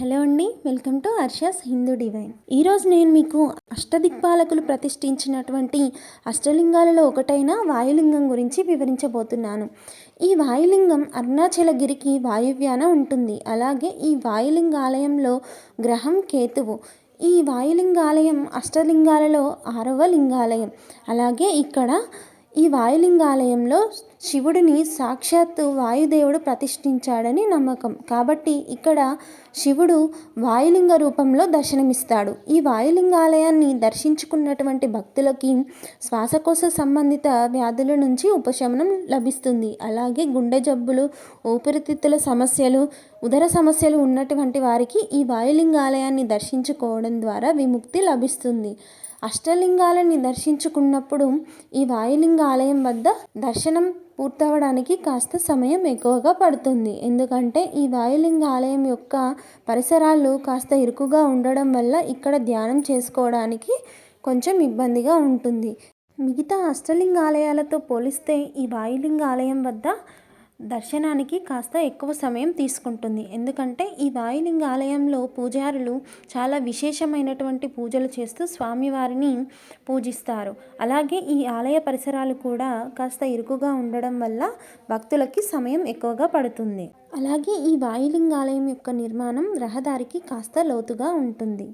Hello అండి welcome to Harsha's Hindu divine. ఈరోజు నేను మీకు అష్టదిక్పాలకులు ప్రతిష్ఠించినటువంటి అష్టలింగాలలో ఒకటైన వాయులింగం గురించి వివరించబోతున్నాను. ఈ వాయులింగం అరుణాచలగిరికి వాయువ్యాన ఉంటుంది. అలాగే ఈ వాయులింగాలయంలో గ్రహం కేతువు. ఈ వాయులింగాలయం అష్టలింగాలలో ఆరవ లింగాలయం. అలాగే ఇక్కడ ఈ వాయులింగాలయంలో శివుడిని సాక్షాత్తు వాయుదేవుడు ప్రతిష్ఠించాడని నమ్మకం. కాబట్టి ఇక్కడ శివుడు వాయులింగ రూపంలో దర్శనమిస్తాడు. ఈ వాయులింగాలయాన్ని దర్శించుకున్నటువంటి భక్తులకి శ్వాసకోశ సంబంధిత వ్యాధుల నుంచి ఉపశమనం లభిస్తుంది. అలాగే గుండె జబ్బులు ఊపిరితిత్తుల సమస్యలు ఉదర సమస్యలు ఉన్నటువంటి వారికి ఈ వాయులింగాలయాన్ని దర్శించుకోవడం ద్వారా విముక్తి లభిస్తుంది. అష్టలింగాలని దర్శించుకున్నప్పుడు ఈ వాయులింగ ఆలయం వద్ద దర్శనం పూర్తవడానికి కాస్త సమయం ఎక్కువగా పడుతుంది. ఎందుకంటే ఈ వాయులింగ ఆలయం యొక్క పరిసరాలు కాస్త ఇరుకుగా ఉండడం వల్ల ఇక్కడ ధ్యానం చేసుకోవడానికి కొంచెం ఇబ్బందిగా ఉంటుంది. మిగతా అష్టలింగ ఆలయాలతో పోలిస్తే ఈ వాయులింగ ఆలయం వద్ద దర్శనానికి కాస్త ఎక్కువ సమయం తీసుకుంటుంది. ఎందుకంటే ఈ వాయులింగ ఆలయంలో పూజారులు చాలా విశేషమైనటువంటి పూజలు చేస్తూ స్వామివారిని పూజిస్తారు. అలాగే ఈ ఆలయ పరిసరాలు కూడా కాస్త ఇరుకుగా ఉండడం వల్ల భక్తులకి సమయం ఎక్కువగా పడుతుంది. అలాగే ఈ వాయులింగ ఆలయం యొక్క నిర్మాణం రహదారికి కాస్త లోతుగా ఉంటుంది.